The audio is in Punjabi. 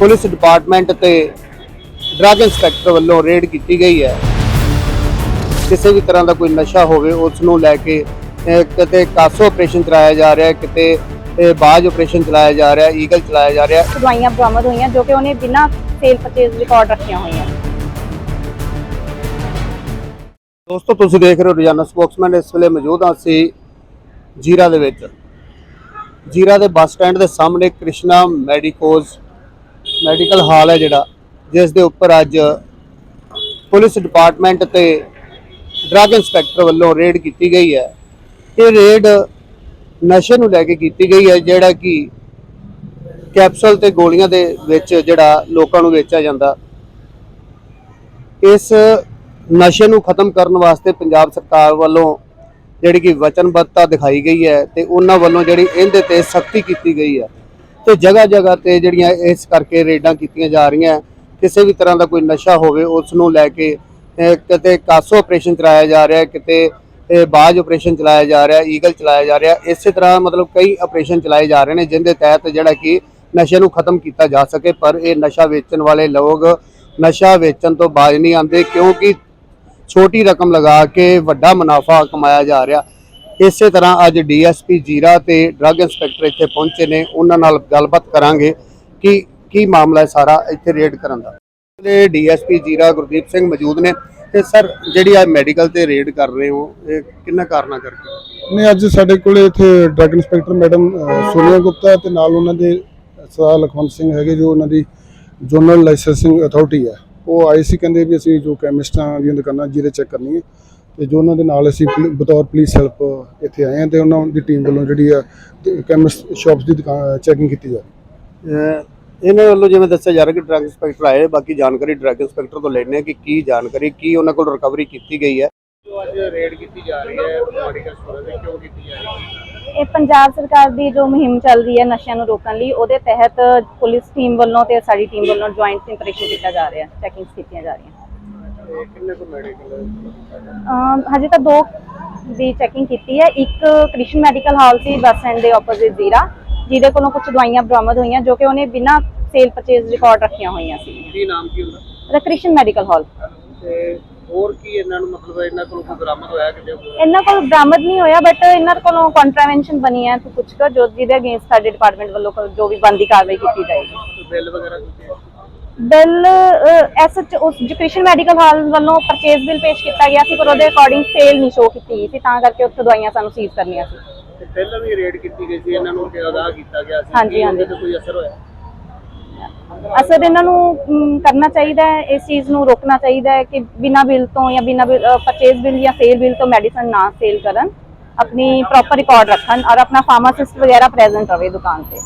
ਪੁਲਿਸ ਡਿਪਾਰਟਮੈਂਟ ਤੇ ਡਰੱਗ ਇੰਸਪੈਕਟਰ ਵੱਲੋਂ ਰੇਡ ਕੀਤੀ ਗਈ ਹੈ। ਕਿਸੇ ਵੀ ਤਰ੍ਹਾਂ ਦਾ ਕੋਈ ਨਸ਼ਾ ਹੋਵੇ ਉਸ ਨੂੰ ਲੈ ਕੇ ਕਿਤੇ ਕਾਸੋ ਆਪਰੇਸ਼ਨ ਚਲਾਇਆ ਜਾ ਰਿਹਾ ਕਿਤੇ ਬਾਜ ਆਪਰੇਸ਼ਨ ਚਲਾਇਆ ਜਾ ਰਿਹਾ ਈਗਲ ਚਲਾਇਆ ਜਾ ਰਿਹਾ। ਦਵਾਈਆਂ ਬਰਾਮਦ ਹੋਈਆਂ ਜੋ ਕਿ ਉਹਨੇ ਬਿਨਾਂ ਸੇਲ ਪਰਚੇਜ਼ ਰਿਕਾਰਡ ਰੱਖੀਆਂ ਹੋਈਆਂ। ਦੋਸਤੋ ਤੁਸੀਂ ਦੇਖ ਰਹੇ ਹੋ ਰੋਜ਼ਾਨਾ ਸਪੋਕਸਮੈਨ ਇਸ ਵੇਲੇ ਮੌਜੂਦ ਹਾਂ ਅਸੀਂ ਜੀਰਾ ਦੇ ਵਿੱਚ। ਜੀਰਾ ਦੇ ਬੱਸ ਸਟੈਂਡ ਦੇ ਸਾਹਮਣੇ ਕ੍ਰਿਸ਼ਨਾ ਮੈਡੀਕੋਜ਼ ਮੈਡੀਕਲ ਹਾਲ ਹੈ ਜਿਹੜਾ, ਜਿਸ ਦੇ ਉੱਪਰ ਅੱਜ ਪੁਲਿਸ ਡਿਪਾਰਟਮੈਂਟ ਤੇ ਡਰੱਗ ਇੰਸਪੈਕਟਰ ਵੱਲੋਂ ਰੇਡ ਕੀਤੀ ਗਈ ਹੈ। ਇਹ ਰੇਡ ਨਸ਼ੇ ਨੂੰ ਲੈ ਕੇ ਕੀਤੀ ਗਈ ਹੈ, ਜਿਹੜਾ ਕਿ ਕੈਪਸੂਲ ਤੇ ਗੋਲੀਆਂ ਦੇ ਵਿੱਚ ਜਿਹੜਾ ਲੋਕਾਂ ਨੂੰ ਵੇਚਿਆ ਜਾਂਦਾ। ਇਸ ਨਸ਼ੇ ਨੂੰ ਖਤਮ ਕਰਨ ਵਾਸਤੇ ਪੰਜਾਬ ਸਰਕਾਰ ਵੱਲੋਂ ਜਿਹੜੀ ਕਿ ਵਚਨਬੱਧਤਾ ਦਿਖਾਈ ਗਈ ਹੈ ਤੇ ਉਹਨਾਂ ਵੱਲੋਂ ਜਿਹੜੀ ਇਹਦੇ ਤੇ ਸਖਤੀ ਕੀਤੀ ਗਈ ਹੈ। ਤੇ ਜਗ੍ਹਾ ਜਗ੍ਹਾ ਤੇ ਜਿਹੜੀਆਂ ਇਸ ਕਰਕੇ ਰੇਡਾਂ ਕੀਤੀਆਂ ਜਾ ਰਹੀਆਂ, ਕਿਸੇ ਵੀ ਤਰ੍ਹਾਂ ਦਾ ਕੋਈ ਨਸ਼ਾ ਹੋਵੇ, ਉਸ ਨੂੰ ਲੈ ਕੇ ਕਿਤੇ ਕਾਸੋ ਆਪਰੇਸ਼ਨ ਚਲਾਇਆ ਜਾ ਰਿਹਾ, ਕਿਤੇ ਬਾਜ ਆਪਰੇਸ਼ਨ ਚਲਾਇਆ ਜਾ ਰਿਹਾ, ਈਗਲ ਚਲਾਇਆ ਜਾ ਰਿਹਾ, ਇਸੇ ਤਰ੍ਹਾਂ ਮਤਲਬ ਕਈ ਆਪਰੇਸ਼ਨ ਚਲਾਏ ਜਾ ਰਹੇ ਨੇ, ਜਿੰਦੇ ਤਹਿਤ ਜਿਹੜਾ ਕਿ ਨਸ਼ੇ ਨੂੰ ਖਤਮ ਕੀਤਾ ਜਾ ਸਕੇ, ਪਰ ਇਹ ਨਸ਼ਾ ਵੇਚਣ ਵਾਲੇ ਲੋਕ ਨਸ਼ਾ ਵੇਚਣ ਤੋਂ ਬਾਜ ਨਹੀਂ ਆਉਂਦੇ, ਕਿਉਂਕਿ ਛੋਟੀ ਰਕਮ ਲਗਾ ਕੇ ਵੱਡਾ ਮੁਨਾਫਾ ਕਮਾਇਆ ਜਾ ਰਿਹਾ। ਇਸੇ ਤਰ੍ਹਾਂ ਅੱਜ ਡੀਐਸਪੀ ਜੀਰਾ ਤੇ ਡਰੱਗ ਇੰਸਪੈਕਟਰ ਇੱਥੇ ਪਹੁੰਚੇ ਨੇ, ਉਹਨਾਂ ਨਾਲ ਗੱਲਬਾਤ ਕਰਾਂਗੇ ਕਿ ਕੀ ਮਾਮਲਾ ਹੈ ਸਾਰਾ ਇੱਥੇ ਰੇਡ ਕਰਨ ਦਾ। ਤੇ ਡੀਐਸਪੀ ਜੀਰਾ ਗੁਰਦੀਪ ਸਿੰਘ ਮੌਜੂਦ ਨੇ ਤੇ ਸਰ, ਜਿਹੜੀ ਆ ਮੈਡੀਕਲ ਤੇ ਰੇਡ ਕਰ ਰਹੇ ਹੋ, ਇਹ ਕਿੰਨਾ ਕਾਰਨਾ ਕਰਕੇ? ਨਹੀਂ, ਅੱਜ ਸਾਡੇ ਕੋਲੇ ਇੱਥੇ drug inspector madam Sonia Gupta ਤੇ ਨਾਲ ਉਹਨਾਂ ਦੇ ਸਰਦਾਰ ਲਖਵੰਤ ਸਿੰਘ ਹੈਗੇ ਜੋ ਉਹਨਾਂ ਦੀ ਜ਼ੋਨਲ ਲਾਇਸੈਂਸਿੰਗ ਅਥਾਰਟੀ ਹੈ। ਉਹ ਆਏ ਸੀ, ਕਹਿੰਦੇ ਵੀ ਅਸੀਂ ਜੋ ਕੈਮਿਸਟਾਂ ਦੀਆਂ ਦੁਕਾਨਾਂ ਜਿਹਦੇ ਚੈੱਕ ਕਰਨੀ ਹੈ। ਤੇ ਜੋ ਉਹਨਾਂ ਦੇ ਨਾਲ ਅਸੀਂ ਬਤੌਰ ਪੁਲਿਸ ਹੈਲਪ ਇੱਥੇ ਆਏ ਹਾਂ ਤੇ ਉਹਨਾਂ ਦੀ ਟੀਮ ਵੱਲੋਂ ਜਿਹੜੀ ਆ ਕੈਮਿਸਟ ਸ਼ਾਪਸ ਦੀ ਦੁਕਾਨ ਚੈਕਿੰਗ ਕੀਤੀ ਜਾ ਰਹੀ ਹੈ। ਇਹਨਾਂ ਵੱਲੋਂ ਜਿਵੇਂ ਦੱਸਿਆ ਜਾ ਰਿਹਾ ਕਿ ਡਰੱਗ ਇੰਸਪੈਕਟਰ ਆਏ ਬਾਕੀ ਜਾਣਕਾਰੀ ਡਰੱਗ ਇੰਸਪੈਕਟਰ ਤੋਂ ਲੈਣੇ ਆ ਕਿ ਕੀ ਜਾਣਕਾਰੀ ਕੀ ਉਹਨਾਂ ਕੋਲ ਰਿਕਵਰੀ ਕੀਤੀ ਗਈ ਹੈ। ਜੋ ਅੱਜ ਰੇਡ ਕੀਤੀ ਜਾ ਰਹੀ ਹੈ ਮੈਡੀਕਲ ਸਟੋਰ ਤੇ ਕਿਉਂ ਕੀਤੀ ਜਾ ਰਹੀ ਹੈ? ਇਹ ਪੰਜਾਬ ਸਰਕਾਰ ਦੀ ਜੋ ਮੁਹਿੰਮ ਚੱਲ ਰਹੀ ਹੈ ਨਸ਼ਿਆਂ ਨੂੰ ਰੋਕਣ ਲਈ ਉਹਦੇ ਤਹਿਤ ਪੁਲਿਸ ਟੀਮ ਵੱਲੋਂ ਤੇ ਸਾਡੀ ਟੀਮ ਵੱਲੋਂ ਜੁਆਇੰਟ ਇੰਪਰੇਸ਼ਨ ਕੀਤਾ ਜਾ ਰਿਹਾ ਚੈਕਿੰਗਸ ਕੀਤੀਆਂ ਜਾ ਰਹੀਆਂ। ਤੇ ਕਿੰਨੇ ਕੋ ਮੈਡੀਕਲ ਅਮ ਹਜੇ ਤਾਂ ਦੋ ਦੀ ਚੈਕਿੰਗ ਕੀਤੀ ਹੈ। ਇੱਕ ਕ੍ਰਿਸ਼ਨ ਮੈਡੀਕਲ ਹਾਲ ਸੀ ਬੱਸ ਸਟੈਂਡ ਦੇ ਆਪੋਜ਼ਿਟ ਜ਼ੀਰਾ ਜਿਹਦੇ ਕੋਲੋਂ ਕੁਝ ਦਵਾਈਆਂ ਬਰਾਮਦ ਹੋਈਆਂ ਜੋ ਕਿ ਉਹਨੇ ਬਿਨਾਂ ਸੇਲ ਪਰਚੇਜ਼ ਰਿਕਾਰਡ ਰੱਖੀਆਂ ਹੋਈਆਂ ਸੀ। ਕੀ ਨਾਮ ਕੀ ਹੁੰਦਾ ਦਾ ਕ੍ਰਿਸ਼ਨ ਮੈਡੀਕਲ ਹਾਲ। ਤੇ ਹੋਰ ਕੀ ਇਹਨਾਂ ਨੂੰ ਮਤਲਬ ਇਹਨਾਂ ਕੋਲ ਕੋਈ ਬਰਾਮਦ ਹੋਇਆ ਕਿਤੇ? ਇਹਨਾਂ ਕੋਲ ਬਰਾਮਦ ਨਹੀਂ ਹੋਇਆ ਬਟ ਇਹਨਾਂ ਕੋਲੋਂ ਕੰਟਰਾਵੈਂਸ਼ਨ ਬਣੀ ਹੈ ਤੇ ਕੁਝ ਕੁ ਜੋ ਜਿਹਦੇ ਅਗੇਂਸਟ ਸਾਡੇ ਡਿਪਾਰਟਮੈਂਟ ਵੱਲੋਂ ਜੋ ਵੀ ਬੰਦੀ ਕਾਰਵਾਈ ਕੀਤੀ ਜਾਏਗੀ। ਬਿੱਲ ਵਗੈਰਾ ਕੁਝ ਬਿੱਲ ਐਸਐਚ ਉਸ ਕ੍ਰਿਸ਼ਨ ਮੈਡੀਕਲ ਹਾਲ ਵੱਲੋਂ ਪਰਚੇਜ਼ ਬਿੱਲ ਪੇਸ਼ ਕੀਤਾ ਗਿਆ ਸੀ ਪਰ ਉਹਦੇ ਅਕੋਰਡਿੰਗ ਸੇਲ ਨਹੀਂ ਸ਼ੋ ਕੀਤੀ ਗਈ ਸੀ ਤਾਂ ਕਰਕੇ ਉੱਥੇ ਦਵਾਈਆਂ ਸਾਨੂੰ ਸੀਜ਼ ਕਰਨੀਆਂ ਸੀ। ਪਹਿਲਾਂ ਵੀ ਰੇਡ ਕੀਤੀ ਗਈ ਸੀ ਇਹਨਾਂ ਨੂੰ ਕਿ ਅਗਾਹ ਕੀਤਾ ਗਿਆ ਸੀ ਹਾਂਜੀ, ਹਾਂਜੀ। ਤੇ ਕੋਈ ਅਸਰ ਹੋਇਆ? ਅਸਰ ਇਹਨਾਂ ਨੂੰ ਕਰਨਾ ਚਾਹੀਦਾ ਹੈ ਇਸ ਚੀਜ਼ ਨੂੰ ਰੋਕਣਾ ਚਾਹੀਦਾ ਹੈ ਕਿ ਬਿਨਾਂ ਬਿੱਲ ਤੋਂ ਜਾਂ ਬਿਨਾਂ ਪਰਚੇਜ਼ ਬਿੱਲ ਜਾਂ ਸੇਲ ਬਿੱਲ ਤੋਂ ਮੈਡੀਸਨ ਨਾ ਸੇਲ ਕਰਨ ਆਪਣੀ ਪ੍ਰੋਪਰ ਰਿਕਾਰਡ ਰੱਖਣ ਔਰ ਆਪਣਾ ਫਾਰਮਾਸਿਸਟ ਵਗੈਰਾ ਪ੍ਰੈਜ਼ੈਂਟ ਰਵੇ ਦੁਕਾਨ ਤੇ।